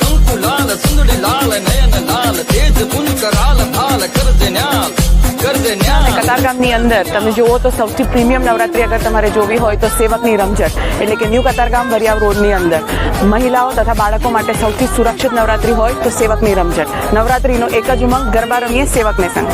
કંકુ કતારગામની અંદર તમે જુઓ તો સૌથી પ્રીમિયમ નવરાત્રી અગર તમારે જોવી હોય તો સેવકની રમઝટ, એટલે કે ન્યૂ કતારગામ ભરિયાવ રોડની અંદર. મહિલાઓ તથા બાળકો માટે સૌથી સુરક્ષિત નવરાત્રિ હોય તો સેવકની રમઝટ. નવરાત્રિનો એક જ ઉમંગ ગરબા રમીએ સેવકને સંગ.